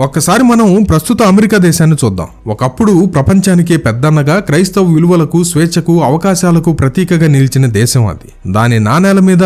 ఒక్కసారి మనం ప్రస్తుత అమెరికా దేశాన్ని చూద్దాం. ఒకప్పుడు ప్రపంచానికే పెద్దన్నగా క్రైస్తవ విలువలకు స్వేచ్ఛకు అవకాశాలకు ప్రతీకగా నిలిచిన దేశం అది. దాని నాణేల మీద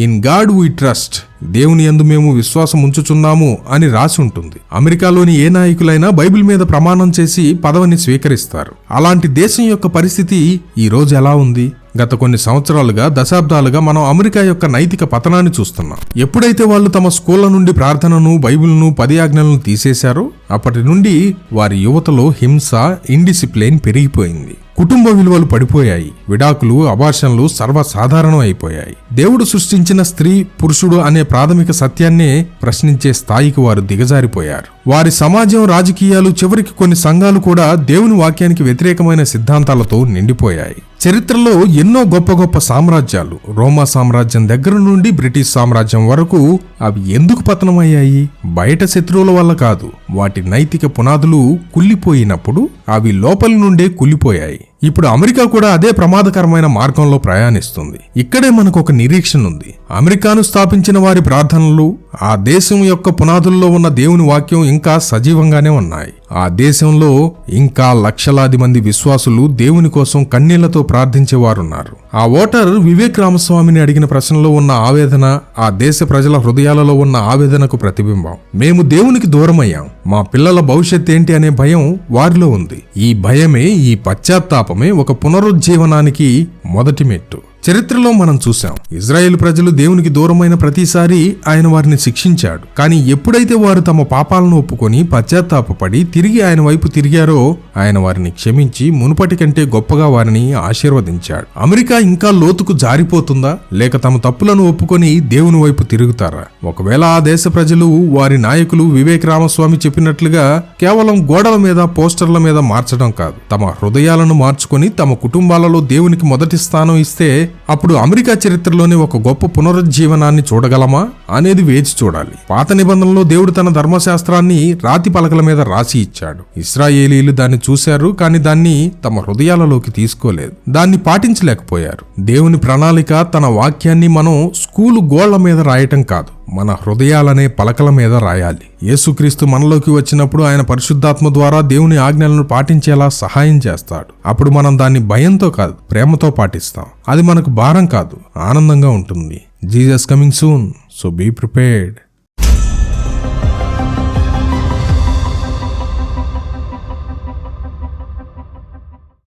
ఇన్ గాడ్ వీ ట్రస్ట్ దేవుని యందు మేము విశ్వాసం ఉంచుచున్నాము అని రాసి ఉంటుంది. అమెరికాలోని ఏ నాయకులైనా బైబిల్ మీద ప్రమాణం చేసి పదవిని స్వీకరిస్తారు. అలాంటి దేశం యొక్క పరిస్థితి ఈ రోజు ఎలా ఉంది? గత కొన్ని సంవత్సరాలుగా దశాబ్దాలుగా మనం అమెరికా యొక్క నైతిక పతనాన్ని చూస్తున్నాం. ఎప్పుడైతే వాళ్ళు తమ స్కూళ్ళ నుండి ప్రార్థనను బైబిల్ను పది ఆజ్ఞలను తీసేశారో అప్పటి నుండి వారి యువతలో హింస ఇండిసిప్లైన్ పెరిగిపోయింది. కుటుంబ విలువలు పడిపోయాయి. విడాకులు అభాషణలు సర్వసాధారణం అయిపోయాయి. దేవుడు సృష్టించిన స్త్రీ పురుషుడు అనే ప్రాథమిక సత్యాన్నే ప్రశ్నించే స్థాయికి వారు దిగజారిపోయారు. వారి సమాజం రాజకీయాలు చివరికి కొన్ని సంఘాలు కూడా దేవుని వాక్యానికి వ్యతిరేకమైన సిద్ధాంతాలతో నిండిపోయాయి. చరిత్రలో ఎన్నో గొప్ప గొప్ప సామ్రాజ్యాలు రోమా సామ్రాజ్యం దగ్గర నుండి బ్రిటిష్ సామ్రాజ్యం వరకు అవి ఎందుకు పతనమయ్యాయి? బయట శత్రువుల వల్ల కాదు వాటి నైతిక పునాదులు కుల్లిపోయినప్పుడు అవి లోపలి నుండే కుళ్ళిపోయాయి. ఇప్పుడు అమెరికా కూడా అదే ప్రమాదకరమైన మార్గంలో ప్రయాణిస్తుంది. ఇక్కడే మనకు ఒక నిరీక్షణ ఉంది. అమెరికాను స్థాపించిన వారి ప్రార్థనలు ఆ దేశం యొక్క పునాదుల్లో ఉన్న దేవుని వాక్యం ఇంకా సజీవంగానే ఉన్నాయి. ఆ దేశంలో ఇంకా లక్షలాది మంది విశ్వాసులు దేవుని కోసం కన్నీళ్ళతో ప్రార్థించేవారున్నారు. ఆ ఓటర్ వివేక్ రామస్వామిని అడిగిన ప్రశ్నలో ఉన్న ఆవేదన ఆ దేశ ప్రజల హృదయాలలో ఉన్న ఆవేదనకు ప్రతిబింబం. మేము దేవునికి దూరమయ్యాం. మా పిల్లల భవిష్యత్ ఏంటి అనే భయం వారిలో ఉంది. ఈ భయమే ఈ పశ్చాత్తాపమే ఒక పునరుజ్జీవనానికి మొదటి మెట్టు. చరిత్రలో మనం చూసాం ఇజ్రాయెల్ ప్రజలు దేవునికి దూరమైన ప్రతిసారి ఆయన వారిని శిక్షించాడు. కానీ ఎప్పుడైతే వారు తమ పాపాలను ఒప్పుకొని పశ్చాత్తాపడి తిరిగి ఆయన వైపు తిరిగారో ఆయన వారిని క్షమించి మునుపటి కంటే గొప్పగా వారిని ఆశీర్వదించాడు. అమెరికా ఇంకా లోతుకు జారిపోతుందా? లేక తమ తప్పులను ఒప్పుకొని దేవుని వైపు తిరుగుతారా? ఒకవేళ ఆ దేశ ప్రజలు వారి నాయకులు వివేక్ రామస్వామి చెప్పినట్లుగా కేవలం గోడల మీద పోస్టర్ల మీద మార్చడం కాదు. తమ హృదయాలను మార్చుకొని తమ కుటుంబాలలో దేవునికి మొదటి స్థానం ఇస్తే అప్పుడు అమెరికా చరిత్రలోనే ఒక గొప్ప పునరుజ్జీవనాన్ని చూడగలమా అనేది వేచి చూడాలి. పాత నిబంధనలో దేవుడు తన ధర్మశాస్త్రాన్ని రాతి పలకల మీద రాసి ఇచ్చాడు. ఇస్రాయేలీలు దాన్ని చూశారు కానీ దాన్ని తమ హృదయాలలోకి తీసుకోలేదు. దాన్ని పాటించలేకపోయారు. దేవుని ప్రణాళిక తన వాక్యాన్ని మనం స్కూలు గోళ్ళ మీద రాయటం కాదు. మన హృదయాలనే పలకల మీద రాయాలి. యేసుక్రీస్తు మనలోకి వచ్చినప్పుడు ఆయన పరిశుద్ధాత్మ ద్వారా దేవుని ఆజ్ఞలను పాటించేలా సహాయం చేస్తాడు. అప్పుడు మనం దాన్ని భయంతో కాదు ప్రేమతో పాటిస్తాం. అది మనకు భారం కాదు ఆనందంగా ఉంటుంది. Jesus coming soon so be prepared.